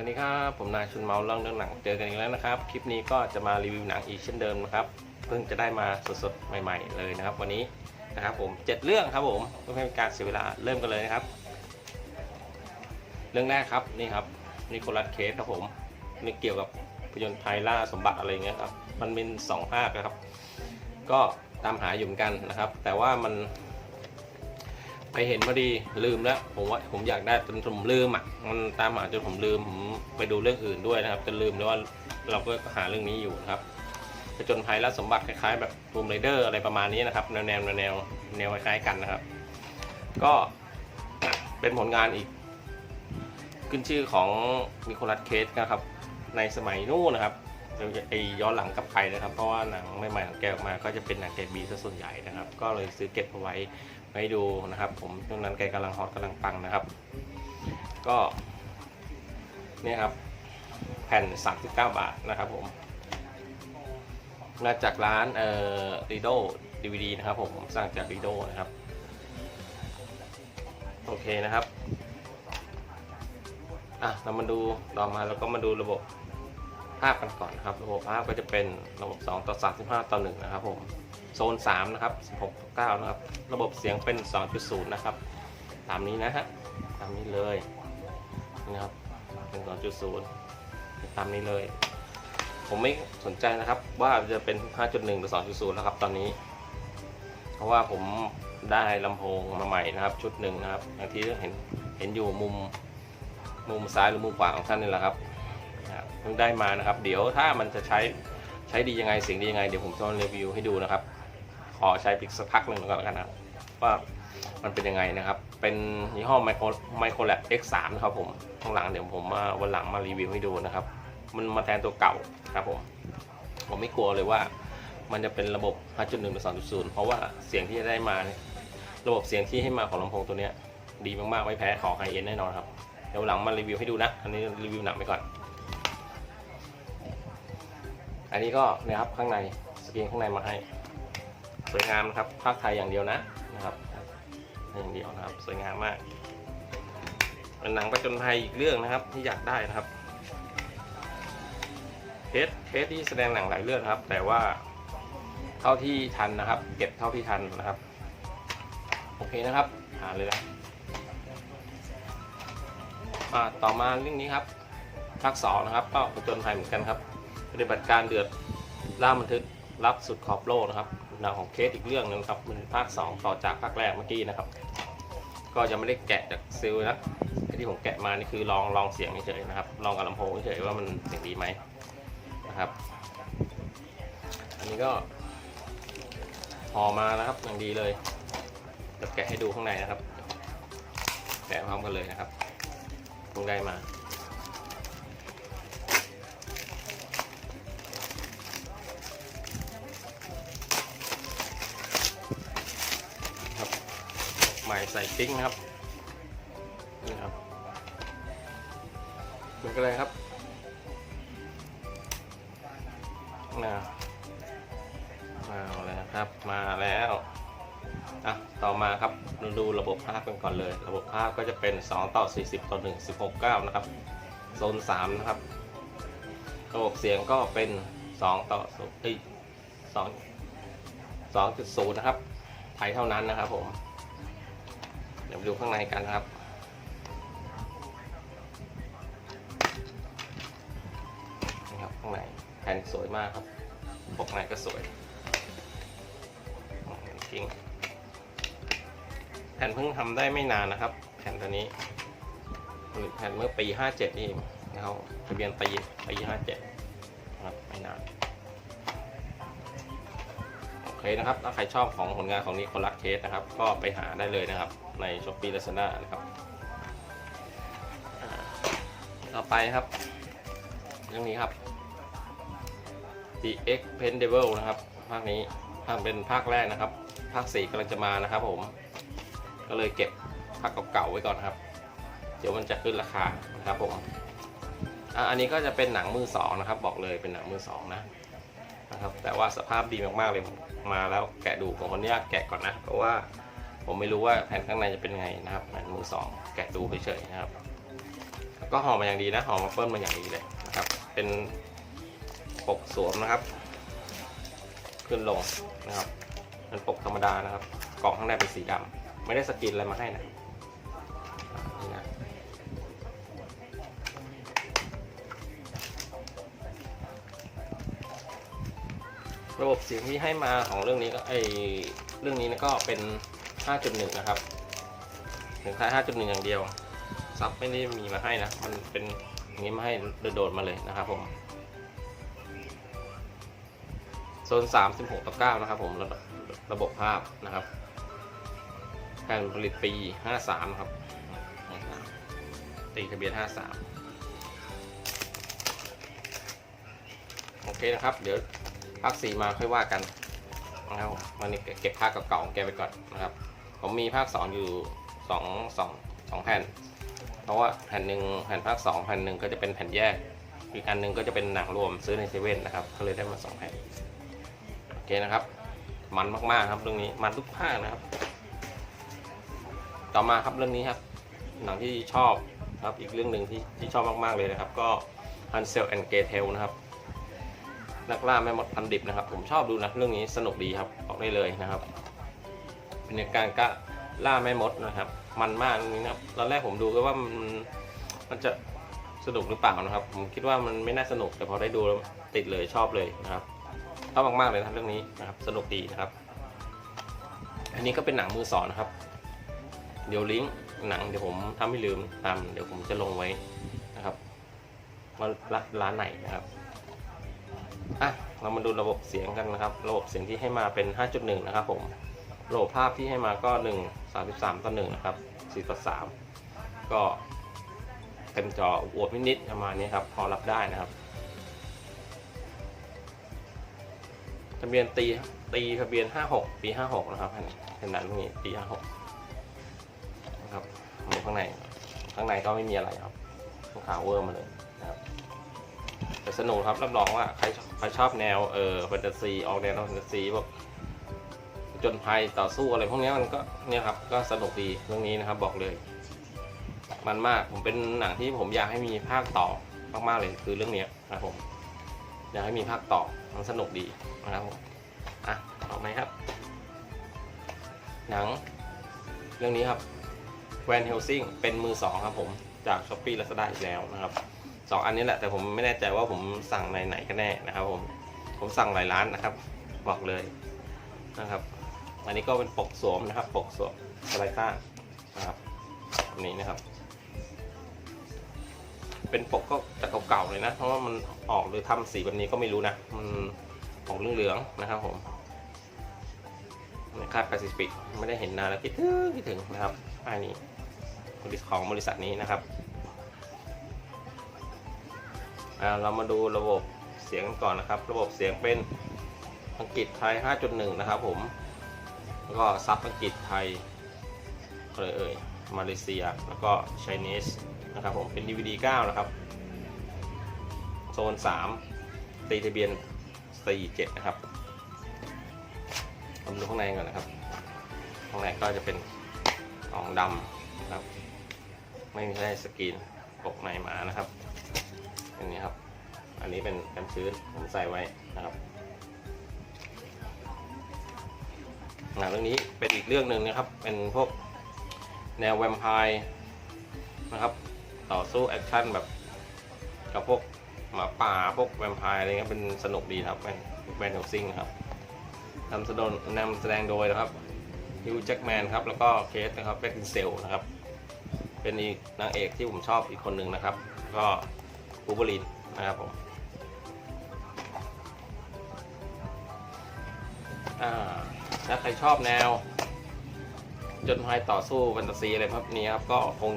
วัสดีครับ ผมนายชุนเมาเล่าเรื่องหนังเจอกันอีกแล้วนะครับ คลิปนี้ก็จะมารีวิวหนังอีกเช่นเดิมนะครับ เพิ่งจะได้มาสดๆ ใหม่ ๆ เลยนะครับ วันนี้นะครับผมเจ็ดเรื่องครับผมเพื่อไม่ให้การเสียเวลาเริ่มกันเลยนะครับ เรื่องแรกครับนี่ครับนิโคลัสเคสครับผมนี่เกี่ยวกับพยนต์ไทยล่าสมบัติอะไรเงี้ยครับ มันเป็นสองภาคนะครับ ก็ตามหาอยู่เหมือนกันนะครับ แต่ว่ามัน ไปเห็นพอดีลืมแล้วผมว่าผมอยากได้จนผมลืมอะมันตามหาจนผมลืมผมไปดูเรื่องอื่นด้วยนะครับจนลืมแล้วว่าเราก็หาเรื่องนี้อยู่นะครับผจญภัยและสมบัติคล้ายๆแบบรูมไรเดอร์อะไรประมาณนี้นะครับแนวแนวแนวแนวคล้ายๆกันนะครับ ก็เป็นผลงานอีก ขึ้นชื่อของนิโคลัสเคสนะครับ ในสมัยนู้นนะครับเราจะไอย้อนหลังกลับไปนะครับ เพราะว่าหนังใหม่ๆของแกออกมาก็จะเป็นหนังแกบีซะส่วนใหญ่นะครับ ก็เลยซื้อเก็บเอาไว้ ให้ดูนะครับ ผมช่วงนั้นแกกำลังฮอตกำลังปังนะครับ ก็เนี่ยครับ แผ่น 39 บาทนะครับผมมาจากร้านเอ่อรีโดดีวดีนะครับผมสั่งจากรีโดนะครับ โอเคนะครับอะเรามาดูต่อมาเราก็มาดูระบบภาพกันก่อนนะครับ ระบบภาพก็จะเป็นระบบ 2 ต่อ 35 ต่อ 1 นะครับผม โซน 3 นะครับ 16 9 นะครับ ระบบเสียงเป็น 2.0 นะครับ ตามนี้นะฮะ ตามนี้เลยนี่นะครับ เป็น 2.0 ตามนี้เลย ผมไม่สนใจนะครับว่าจะเป็น 5.1 หรือ 2.0 แล้วครับ ตอนนี้ เพราะว่าผมได้ลำโพงมาใหม่นะครับ ชุดหนึ่งนะครับอย่างที่เห็นเห็นอยู่มุมมุมซ้ายหรือมุมขวาของท่านนี่แหละครับเพิ่งได้มานะครับ เดี๋ยวถ้ามันจะใช้ใช้ดียังไงเสียงดียังไง เดี๋ยวผมจะรีวิวให้ดูนะครับ ขอใช้อีกสักพักหนึ่งก่อนแล้วกันนะว่ามันเป็นยังไงนะครับ เป็นยี่ห้อไมโครไมโครแลบ X3 นะครับผม ข้างหลังเดี๋ยวผมมาวันหลังมารีวิวให้ดูนะครับ มันมาแทนตัวเก่าครับผม ผมไม่กลัวเลยว่า มันจะเป็นระบบ 5.1หรือ2.0 เพราะว่าเสียงที่จะได้มาเนี่ยระบบเสียงที่ให้มาของลำโพงตัวนี้ดีมากๆ ไม่แพ้ของไฮเอ็นแน่นอนครับ เดี๋ยวหลังมารีวิวให้ดูนะ อันนี้รีวิวหนังไปก่อน อันนี้ก็นะครับข้างในสกรีนข้างในมาให้ สวยงามนะครับภาคไทยอย่างเดียวนะนะครับอย่างเดียวนะครับ สวยงามมากเป็นหนังประจนภัยอีกเรื่องนะครับ ที่อยากได้นะครับเทสเทสที่แสดงหนังหลายเรื่องครับ แต่ว่าเท่าที่ทันนะครับ เก็บเท่าที่ทันนะครับ โอเคนะครับหาเลยนะอ่าต่อมาเรื่องนี้ครับภาคสองนะครับก็ประจนภัยเหมือนกันครับปฏิบัติการเดือดล่าบันทึกลับสุดขอบโลกนะครับ หนังของเคสอีกเรื่องหนึงครับมันภาค 2 ต่อจากภาคแรกเมื่อกี้นะครับ ก็ยังไม่ได้แกะจากซิลนะที่ผมแกะมานี่คือลองลองเสียงเฉยๆนะครับ ลองกับลำโพงเฉยๆว่ามันเสียงดีไหมนะครับ อันนี้ก็ห่อมานะครับอย่างดีเลยจะแกะให้ดูข้างในนะครับแกะพร้อมกันเลยนะครับเพิ่งได้มา ใหม่ใส่ปิ้งนะครับนี่ครับเหมือนกันเลยครับนะมาแล้วครับ มาแล้วอะต่อมาครับเราดูระบบภาพกันก่อนเลย ระบบภาพก็จะเป็น 2 ต่อ 40 ต่อ 1 16 9 นะครับ โซน 3 นะครับ ระบบเสียงก็เป็น 2 ต่อ0เอ้ย2 2.0 นะครับ ไทยเท่านั้นนะครับผม เดี๋ยวไปดูข้างในกันนะครับ นี่ครับข้างในแผ่นสวยมากครับปกในก็สวยจริงแผ่นเพิ่งทำได้ไม่นานนะครับ แผ่นตัวนี้ผลิตแผ่นเมื่อปี 57นี่เองนะครับทะเบียนปีปี57นะครับไม่นานโอเคนะครับ ถ้าใครชอบของผลงานของนิโคลัสเคสนะครับ ก็ไปหาได้เลยนะครับ ในช้อปปี้ลาซาด้านะครับต่อไปครับเรื่องนี้ครับ The Expendable นะครับ ภาคนี้ภาคเป็นภาคแรกนะครับ ภาค4กำลังจะมานะครับผม ก็เลยเก็บภาคเก่าๆไว้ก่อนครับ เดี๋ยวมันจะขึ้นราคานะครับผมอะอันนี้ก็จะเป็นหนังมือสองนะครับ บอกเลยเป็นหนังมือสองนะนะครับ แต่ว่าสภาพดีมากๆเลยมาแล้วแกะดูผมขออนุญาตแกะก่อนนะ เพราะว่า ผมไม่รู้ว่าแผ่นข้างในจะเป็นไงนะครับแผ่นมือสองแกะดูเฉยๆนะครับ ก็ห่อมาอย่างดีนะห่อมาเปิ้ลมาอย่างดีเลยนะครับ เป็นปกสวมนะครับ ขึ้นลงนะครับเป็นปกธรรมดานะครับ กล่องข้างในเป็นสีดำไม่ได้สกรีนอะไรมาให้นะอ่านี่นะระบบเสียงที่ให้มาของเรื่องนี้ก็ไอเรื่องนี้นะก็เป็น 5.1 นะครับถึงท้าย5.1 อย่างเดียว ซับไม่ได้มีมาให้นะ มันเป็นอย่างนี้มาให้โดดๆมาเลยนะครับผม โซน3 16ต่อ9นะครับผมระระบบภาพนะครับแผ่นผลิตปี 53 ครับตีทะเบียน 53 โอเคนะครับ เดี๋ยวภาค4มาค่อยว่ากันนะครับผมวันนี้เก็บภาคเก่าๆของแกไปก่อนนะครับ ผมมีภาค2อยู่2 2 2แผ่น เพราะว่าแผ่นหนึ่งแผ่นภาค2แผ่นหนึ่งก็จะเป็นแผ่นแยก อีกอันหนึ่งก็จะเป็นหนังรวมซื้อในเซเว่นนะครับก็เลยได้มา2แผ่นโอเคนะครับ มันมากๆครับเรื่องนี้มันทุกภาคนะครับ ต่อมาครับเรื่องนี้ครับ หนังที่ชอบครับอีกเรื่องหนึ่งที่ที่ชอบมากๆเลยนะครับ ก็ Hansel and Gretel นะครับนักล่าแม่มดพันดิบนะครับ ผมชอบดูนะเรื่องนี้สนุกดีครับบอกได้เลยนะครับ เป็นการกะล่าแม่มดนะครับ มันมากนี้นะครับตอนแรกผมดูก็ว่ามันมันจะสนุกหรือเปล่านะครับ ผมคิดว่ามันไม่น่าสนุกแต่พอได้ดูแล้วติดเลยชอบเลยนะครับชอบมากๆเลยนะครับเรื่องนี้นะครับ สนุกดีนะครับ อันนี้ก็เป็นหนังมือสองนะครับ เดี๋ยวลิงก์หนังเดี๋ยวผมถ้าไม่ลืมตามเดี๋ยวผมจะลงไว้นะครับว่าร้านไหนนะครับอะเรามาดูระบบเสียงกันนะครับ ระบบเสียงที่ให้มาเป็น 5.1 นะครับผม ระบบภาพที่ให้มาก็ 1 33ต่อ1นะครับ4ต่อ3ก็เต็มจออวบนิดๆประมาณนี้ครับ พอรับได้นะครับทะเบียนตีตีทะเบียน 56 ปี 56 นะครับเห็นนั้นตรงนี้ปี56นะครับดูข้างในข้างในก็ไม่มีอะไรครับขาวเวอร์มาเลยนะครับแต่สนุกครับรับรองว่าใครใครชอบแนวเออแฟนตาซีออกแนวแฟนตาซีพวก จนภัยต่อสู้อะไรพวกนี้มันก็เนี่ยครับก็สนุกดีเรื่องนี้นะครับบอกเลย มันมากผมเป็นหนังที่ผมอยากให้มีภาคต่อมากๆเลยคือเรื่องนี้นะผมอยากให้มีภาคต่อมันสนุกดีนะครับผมอะต่อไหมครับ หนัง เรื่องนี้ครับแวนเฮลซิงเป็นมือสองครับผมจากช้อปปี้แลาซาด้าอีกแล้วนะครับสองอันนี้แหละแต่ผมไม่แน่ใจว่าผมสั่งในไหนกันแน่นะครับผมผมสั่งหลายร้านนะครับ บอกเลยนะครับ อันนี้ก็เป็นปกสวมนะครับ ปกสวมสไลต้านะครับอันนี้นะครับ เป็นปกก็จะเก่าๆเลยนะ เพราะว่ามันออกหรือทำสีแบบนี้ก็ไม่รู้นะ มันออกเหลืองๆนะครับผมในค่ายแปซิฟิกไม่ได้เห็นนานแล้วคิดถึงคิดถึงนะครับป้ายนี้ของบริษัทนี้นะครับเรามาดูระบบเสียงก่อนนะครับ ระบบเสียงเป็นอังกฤษไทย 5.1 นะครับผม แล้วก็ซับอังกฤษไทยอะไรเอ่ยมาเลเซีย แล้วก็ Chinese นะครับผมเป็น DVD 9 นะครับ โซน 3 ตีทะเบียน 47 นะครับผมดูข้างในก่อนนะครับ ข้างในก็จะเป็นกล่องดำนะครับ ไม่มีได้สกรีนปกในหมานะครับ อันนี้ครับ อันนี้เป็นกันชื้นผมใส่ไว้นะครับ หนังเรื่องนี้เป็นอีกเรื่องหนึ่งนะครับ เป็นพวกแนวแวมไพร์นะครับ ต่อสู้แอคชั่นแบบกับพวกหมาป่าพวกแวมไพร์อะไรเงี้ยเป็นสนุกดีครับเป็นแบนเฮลซิงครับนำแสดงนำแสดงโดยนะครับฮิวแจ็คแมนครับแล้วก็เคสนะครับเบคกินเซลนะครับ เป็นอีกนางเอกที่ผมชอบอีกคนหนึ่งนะครับ ก็บูเบอรีนนะครับผมอ่า ถ้าใครชอบแนว จนภัยต่อสู้แฟนตาซีอะไรพวกนี้ครับก็คง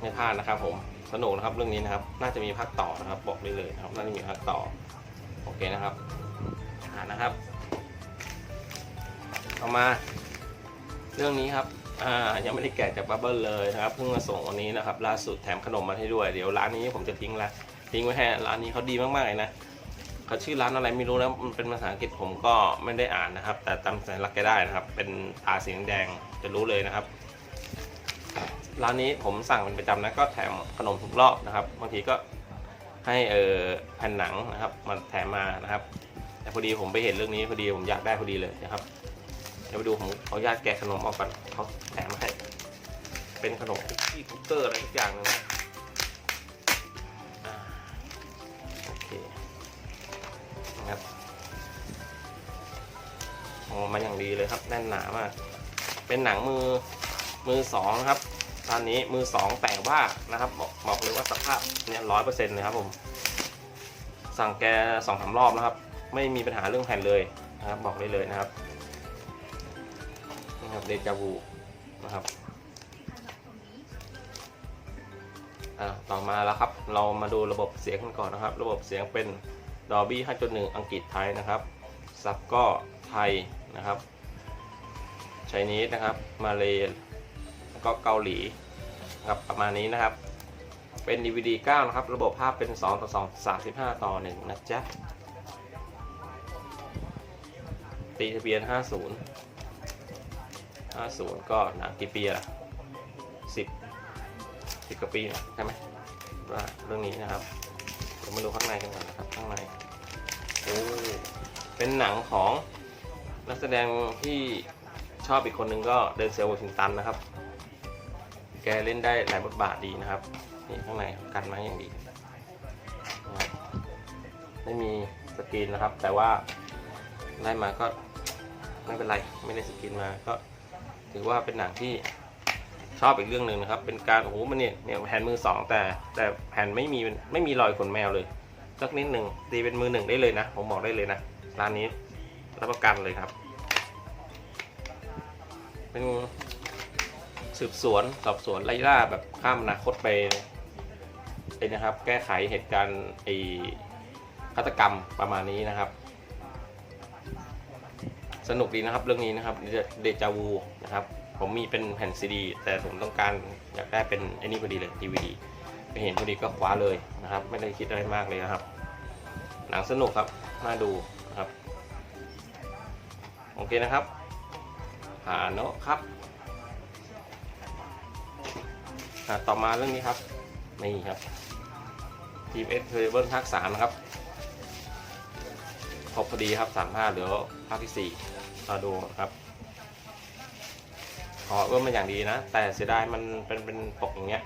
ไม่พลาดนะครับ ผมสนุกนะครับเรื่องนี้นะครับ น่าจะมีภาคต่อนะครับบอกได้เลยนะครับน่าจะมีภาคต่อโอเคนะครับอ่านะครับต่อมา เรื่องนี้ครับอ่ายังไม่ได้แกะจากบับเบิลเลยนะครับเพิ่งมาส่งวันนี้นะครับ ล่าสุดแถมขนมมาให้ด้วยเดี๋ยวร้านนี้ผมจะทิ้งละทิ้งไว้ให้ร้านนี้เขาดีมากๆเลยนะ เขาชื่อร้านอะไรไม่รู้นะมันเป็นภาษาอังกฤษผมก็ไม่ได้อ่านนะครับ แต่จำสัญลักษณ์แกได้นะครับ เป็นตาสีแดงจะรู้เลยนะครับร้านนี้ผมสั่งเป็นประจำนะก็แถมขนมทุกรอบนะครับบางทีก็ให้เออแผ่นหนังนะครับมันแถมมานะครับ แต่พอดีผมไปเห็นเรื่องนี้พอดีผมอยากได้พอดีเลยนะครับเดี๋ยวไปดูผมขออนุญาตแกะขนมออกก่อนเขาแถมมาให้เป็นขนมคุกกี้คุกเกอร์อะไรทุกอย่างเลยนะ อมาอย่างดีเลยครับ แน่นหนามาก เป็นหนังมือมือสองนะครับตอนนี้มือสองแต่ว่านะครับบอกบอกเลยว่าสภาพเนี่ยร้อยเปอร์เซ็นต์เลยครับผม สั่งแกสองสามรอบนะครับ ไม่มีปัญหาเรื่องแผ่นเลยนะครับ บอกได้เลยนะครับนี่ครับเดจาวูนะครับอ่าต่อมาแล้วครับ เรามาดูระบบเสียงกันก่อนนะครับ ระบบเสียงเป็น Dolby 5.1 อังกฤษไทยนะครับ ซับก็ไทย นะครับไชนีสนะครับ มาเลยแล้วก็เกาหลีนะครับประมาณนี้นะครับ เป็น DVD 9 นะครับ ระบบภาพเป็น 2 ต่อ 2 35 ต่อ 1 นะจ๊ะ ตีทะเบียน 50 50 ก็หนังกี่ปีละ10 10กว่าปีนะใช่ไหมว่าเรื่องนี้นะครับเรามาดูข้างในกันก่อนนะครับ ข้างในโอ้เป็นหนังของ นักแสดงที่ชอบอีกคนนึงก็เดนเซลวอชิงตันนะครับ แกเล่นได้หลายบทบาทดีนะครับ นี่ข้างในกันมาอย่างดี ไม่มีสกรีนนะครับ แต่ว่าได้มาก็ไม่เป็นไร ไม่ได้สกรีนมาก็ถือว่าเป็นหนังที่ชอบอีกเรื่องหนึ่งนะครับ เป็นการโอ้โหมันเนี่ยเนี่ยแผ่นมือสองแต่แต่แผ่นไม่มีไม่มีรอยขนแมวเลยสักนิดหนึ่งตีเป็นมือหนึ่งได้เลยนะ ผมบอกได้เลยนะร้านนี้ รับประกันเลยครับ เป็นสืบสวนสอบสวนไล่ล่าแบบข้ามอนาคตไปไปนะครับ แก้ไขเหตุการณ์ไอฆาตกรรมประมาณนี้นะครับ สนุกดีนะครับเรื่องนี้นะครับเดจาวูนะครับ ผมมีเป็นแผ่นซีดี แต่ผมต้องการอยากได้เป็นไอ้นี่พอดีเลยดีวดีไปเห็นพอดีก็คว้าเลยนะครับ ไม่ได้คิดอะไรมากเลยนะครับ หนังสนุกครับน่าดู เคนะครับผ่าเนอะครับต่อมาเรื่องนี้ครับ นี่ครับทีมเอสเทเบิลภาคสามนะครับครบพอดีครับสามภาเหลือภาคที่สี่มาดูครับขอเอื้อมมาอย่างดีนะ แต่เสียดายมันเป็นเป็นปกอย่างเงี้ย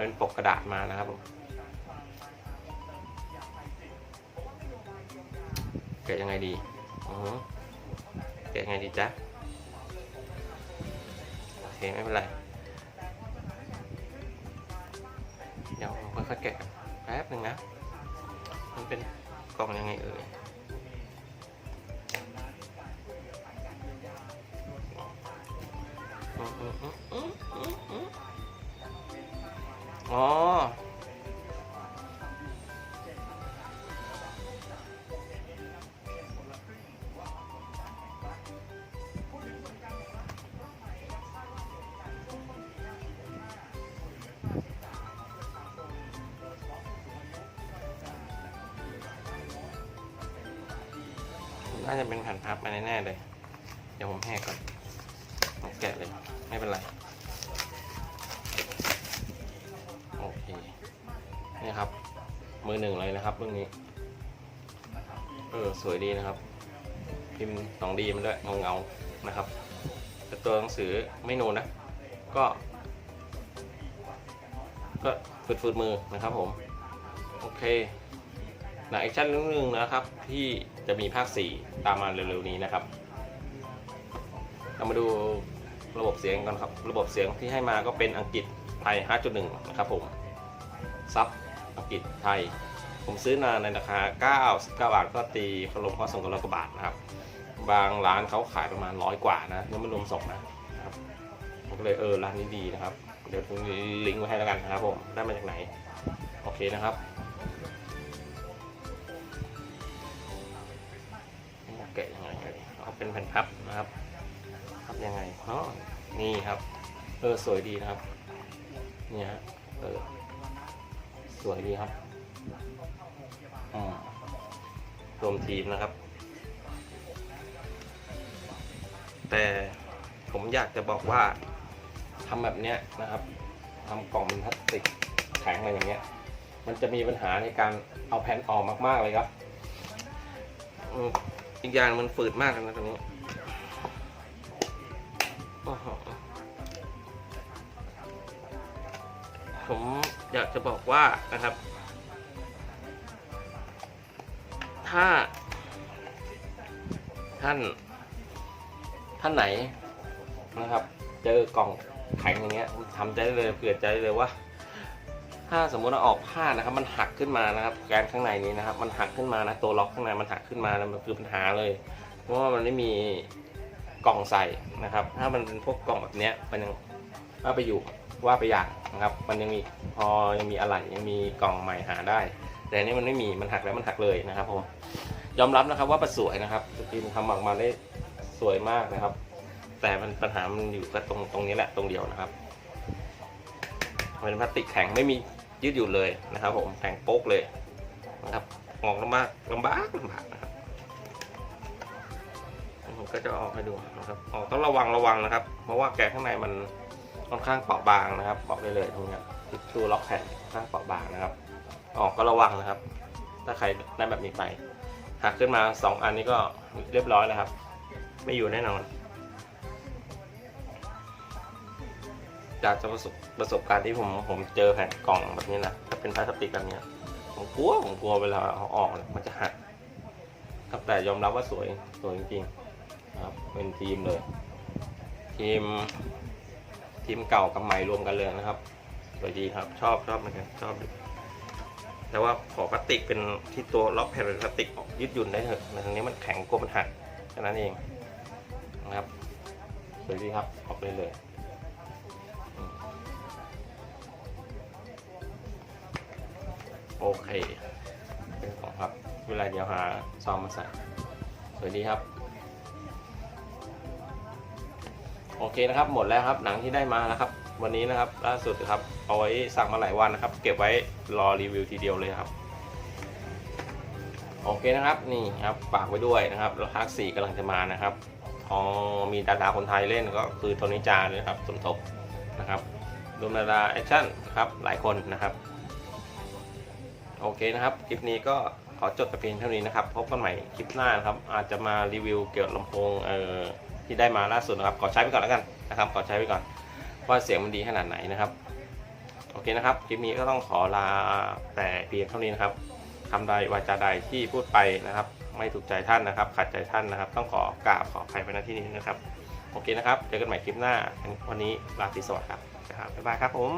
เป็นปกกระดาษมานะครับผมเกิดยังไงดีอือ ฮึเกิดยังไงดีจ๊ะโอเคไม่เป็นไร เดี๋ยวค่อยๆแกะแป๊บหนึ่งนะ มันเป็นกล่องยังไงเอ่ยอืมอื น่าจะเป็นแผ่นพับมาแน่ๆเลย เดี๋ยวผมแหกก่อนแกะเลย ไม่เป็นไร โอเค นี่ครับ มือหนึ่งเลยนะครับเรื่องนี้ เออ สวยดีนะครับ พิมพ์สองดีมันด้วย เงาเงาๆนะครับ แต่ตัวหนังสือไม่นูนนะ ก็ ก็ฝืดๆมือนะครับผม โอเค หนังแอคชั่นเรื่องนึงนะครับ ที่จะมีภาค 4 ตามมาเร็วๆนี้นะครับ เรามาดูระบบเสียงกันครับ ระบบเสียงที่ให้มาก็เป็นอังกฤษไทย 5.1 นะครับผม ซับอังกฤษไทย ผมซื้อมาในราคา 99 บาทก็ตีขลมข้อส่งกันร้อยกว่าบาทนะครับ บางร้านเขาขายประมาณร้อยกว่านะยังไม่รวมส่งนะครับผมก็เลยเออร้านนี้ดีนะครับ เดี๋ยวผมลิงก์ไว้ให้แล้วกันนะครับผม ได้มาจากไหน โอเคนะครับ แกะยังไงเอ่ยเอาเป็นแผ่นพับนะครับพับยังไงอ๋อนี่ครับเออสวยดีนะครับเนี่ยฮะเออสวยดีครับอืมรวมทีมนะครับ แต่ผมอยากจะบอกว่าทำแบบเนี้ยนะครับทำกล่องเป็นพลาสติกแข็งอะไรอย่างเงี้ย มันจะมีปัญหาในการเอาแผ่นออกมาก ๆ เลยครับ อีกอย่างมันฝืดมากเลยนะตรงนี้ผมอยากจะบอกว่านะครับ ถ้า ท่าน ท่านไหนนะครับ เจอกล่องแข็งอย่างเงี้ยทำใจเลยเผื่อใจเลยว่า ถ้าสมมุติเราออกผ้านะครับ มันหักขึ้นมานะครับแกนข้างในนี้นะครับ มันหักขึ้นมานะตัวล็อกข้างในมันหักขึ้นมานะมันคือปัญหาเลย เพราะว่ามันไม่มีกล่องใส่นะครับ ถ้ามันเป็นพวกกล่องแบบนี้มันยังว่าไปอยู่ว่าไปอย่างนะครับ มันยังมีพอยังมีอะไรยังมีกล่องใหม่หาได้ แต่อันนี้มันไม่มีมันหักแล้วมันหักเลยนะครับผมยอมรับนะครับว่ามันสวยนะครับสกรีนทำออกมาได้สวยมากนะครับ แต่มันปัญหามันอยู่ก็ตรงตรงนี้แหละตรงเดียวนะครับเป็นพลาสติกแข็งไม่มี ยืดหยุ่นเลยนะครับผมแข็งโป๊กเลยนะครับออกลำบากลำบากลำบากนะครับผมก็จะออกให้ดูนะครับออกต้องระวังระวังนะครับ เพราะว่าแกะข้างในมันค่อนข้างเปราะบางนะครับบอกได้เลยตรงเนี้ยตัวล็อกแผ่นค่อนข้างเปราะบางนะครับ ออกก็ระวังนะครับ ถ้าใครได้แบบนี้ไปหักขึ้นมาสองอันนี้ก็เรียบร้อยแล้วครับ ไม่อยู่แน่นอน จากจะประสบประสบการณ์ที่ผมผมเจอแผ่นกล่องแบบนี้นะถ้าเป็นพลาสติกแบบนี้ผมกลัวผมกลัวเวลาเอาออกมันจะหักครับแต่ยอมรับว่าสวยสวยจริงๆครับเป็นทีมเลย ทีม ทีมเก่ากับใหม่รวมกันเลยนะครับสวยดีครับ ชอบชอบเหมือนกันชอบดีแต่ว่าขอพลาสติกเป็นที่ตัวล็อกแผ่นพลาสติกออกยืดหยุ่นได้เถอะในทางนี้มันแข็งกลัวมันหักแค่นั้นเองนะครับสวยดีครับออกเลยเลย โอเคเป็นของครับ เวลาเดี๋ยวหาซองมาใส่สวัสดีครับ โอเคนะครับ หมดแล้วครับ หนังที่ได้มาแล้วครับ วันนี้นะครับ ล่าสุดครับ เอาไว้สั่งมาหลายวันนะครับ เก็บไว้รอรีวิวทีเดียวเลยครับ โอเคนะครับ นี่ครับฝากไว้ด้วยนะครับภาคสี่กำลังจะมานะครับอ๋อมีดาราคนไทยเล่นก็คือโทนิจาเลยนะครับสมทบนะครับรวมดาราแอคชั่นครับหลายคนนะครับ โอเคนะครับ คลิปนี้ก็ขอจบแต่เพียงเท่านี้นะครับ พบกันใหม่คลิปหน้านะครับ อาจจะมารีวิวเกี่ยวกับลำโพงเอ่อที่ได้มาล่าสุดนะครับ ขอใช้ไปก่อนแล้วกันนะครับ ขอใช้ไปก่อน ว่าเสียงมันดีขนาดไหนนะครับ โอเคนะครับ คลิปนี้ก็ต้องขอลาแต่เพียงเท่านี้นะครับคำใดวาจาใดที่พูดไปนะครับ ไม่ถูกใจท่านนะครับ ขัดใจท่านนะครับ ต้องขอกราบขออภัยไปณที่นี้นะครับ โอเคนะครับ เจอกันใหม่คลิปหน้า วันนี้ลาตรีสวัสดิ์ครับนะครับ บ๊ายบายครับผม